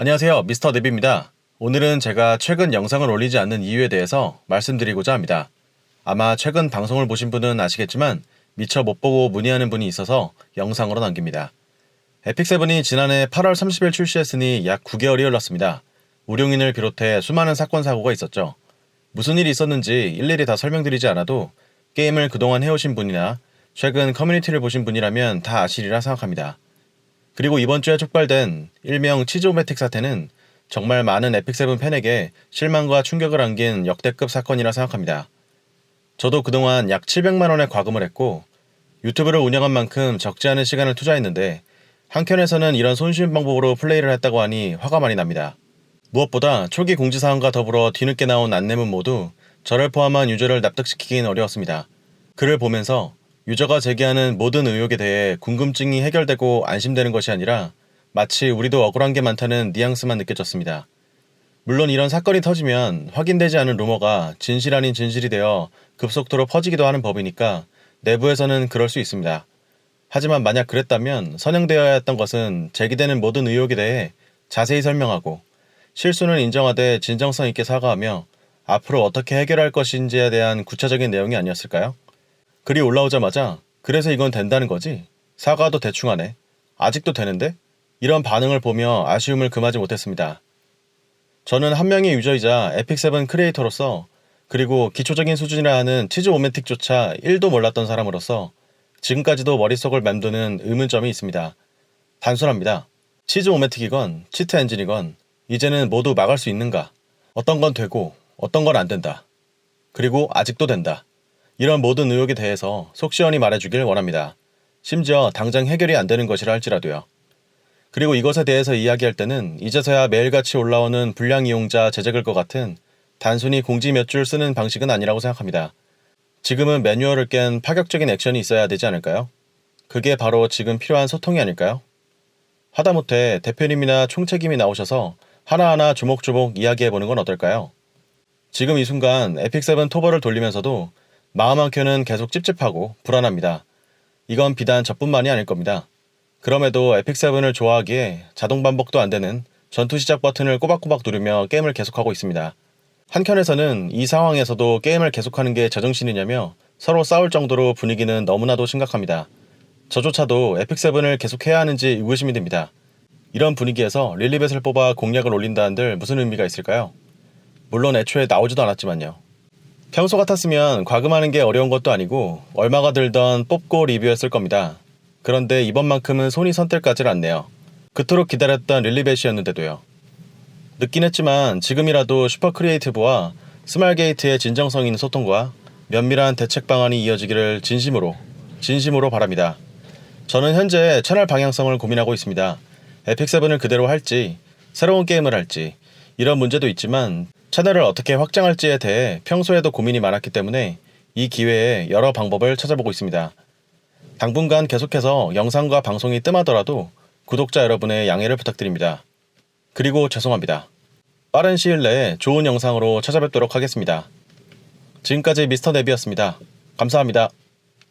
안녕하세요. 미스터 네비입니다. 오늘은 제가 최근 영상을 올리지 않는 이유에 대해서 말씀드리고자 합니다. 아마 최근 방송을 보신 분은 아시겠지만 미처 못 보고 문의하는 분이 있어서 영상으로 남깁니다. 에픽세븐이 지난해 8월 30일 출시했으니 약 9개월이 흘렀습니다. 우룡인을 비롯해 수많은 사건 사고가 있었죠. 무슨 일이 있었는지 일일이 다 설명드리지 않아도 게임을 그동안 해오신 분이나 최근 커뮤니티를 보신 분이라면 다 아시리라 생각합니다. 그리고 이번 주에 촉발된 일명 치즈오메틱 사태는 정말 많은 에픽세븐 팬에게 실망과 충격을 안긴 역대급 사건이라 생각합니다. 저도 그동안 약 700만 원의 과금을 했고 유튜브를 운영한 만큼 적지 않은 시간을 투자했는데 한켠에서는 이런 손쉬운 방법으로 플레이를 했다고 하니 화가 많이 납니다. 무엇보다 초기 공지사항과 더불어 뒤늦게 나온 안내문 모두 저를 포함한 유저를 납득시키긴 어려웠습니다. 글을 보면서 유저가 제기하는 모든 의혹에 대해 궁금증이 해결되고 안심되는 것이 아니라 마치 우리도 억울한 게 많다는 뉘앙스만 느껴졌습니다. 물론 이런 사건이 터지면 확인되지 않은 루머가 진실 아닌 진실이 되어 급속도로 퍼지기도 하는 법이니까 내부에서는 그럴 수 있습니다. 하지만 만약 그랬다면 선행되어야 했던 것은 제기되는 모든 의혹에 대해 자세히 설명하고 실수는 인정하되 진정성 있게 사과하며 앞으로 어떻게 해결할 것인지에 대한 구체적인 내용이 아니었을까요? 글이 올라오자마자 그래서 이건 된다는 거지? 사과도 대충 하네. 아직도 되는데? 이런 반응을 보며 아쉬움을 금하지 못했습니다. 저는 한 명의 유저이자 에픽세븐 크리에이터로서 그리고 기초적인 수준이라 하는 치즈 오메틱조차 1도 몰랐던 사람으로서 지금까지도 머릿속을 맴도는 의문점이 있습니다. 단순합니다. 치즈 오메틱이건 치트 엔진이건 이제는 모두 막을 수 있는가? 어떤 건 되고 어떤 건 안 된다. 그리고 아직도 된다. 이런 모든 의혹에 대해서 속 시원히 말해주길 원합니다. 심지어 당장 해결이 안 되는 것이라 할지라도요. 그리고 이것에 대해서 이야기할 때는 이제서야 매일같이 올라오는 불량 이용자 제재글 것 같은 단순히 공지 몇 줄 쓰는 방식은 아니라고 생각합니다. 지금은 매뉴얼을 깬 파격적인 액션이 있어야 되지 않을까요? 그게 바로 지금 필요한 소통이 아닐까요? 하다못해 대표님이나 총책임이 나오셔서 하나하나 조목조목 이야기해보는 건 어떨까요? 지금 이 순간 에픽7 토벌을 돌리면서도 마음 한켠은 계속 찝찝하고 불안합니다. 이건 비단 저뿐만이 아닐 겁니다. 그럼에도 에픽7을 좋아하기에 자동 반복도 안 되는 전투 시작 버튼을 꼬박꼬박 누르며 게임을 계속하고 있습니다. 한켠에서는 이 상황에서도 게임을 계속하는 게 제정신이냐며 서로 싸울 정도로 분위기는 너무나도 심각합니다. 저조차도 에픽7을 계속해야 하는지 의구심이 듭니다. 이런 분위기에서 릴리벳을 뽑아 공략을 올린다는들 무슨 의미가 있을까요? 물론 애초에 나오지도 않았지만요. 평소 같았으면 과금하는 게 어려운 것도 아니고 얼마가 들던 뽑고 리뷰했을 겁니다. 그런데 이번만큼은 손이 선뜰까지는 않네요. 그토록 기다렸던 릴리벳이었는데도요. 늦긴 했지만 지금이라도 슈퍼 크리에이티브와 스말게이트의 진정성 있는 소통과 면밀한 대책 방안이 이어지기를 진심으로 진심으로 바랍니다. 저는 현재 채널 방향성을 고민하고 있습니다. 에픽7을 그대로 할지 새로운 게임을 할지 이런 문제도 있지만 채널을 어떻게 확장할지에 대해 평소에도 고민이 많았기 때문에 이 기회에 여러 방법을 찾아보고 있습니다. 당분간 계속해서 영상과 방송이 뜸하더라도 구독자 여러분의 양해를 부탁드립니다. 그리고 죄송합니다. 빠른 시일 내에 좋은 영상으로 찾아뵙도록 하겠습니다. 지금까지 미스터 네비였습니다. 감사합니다.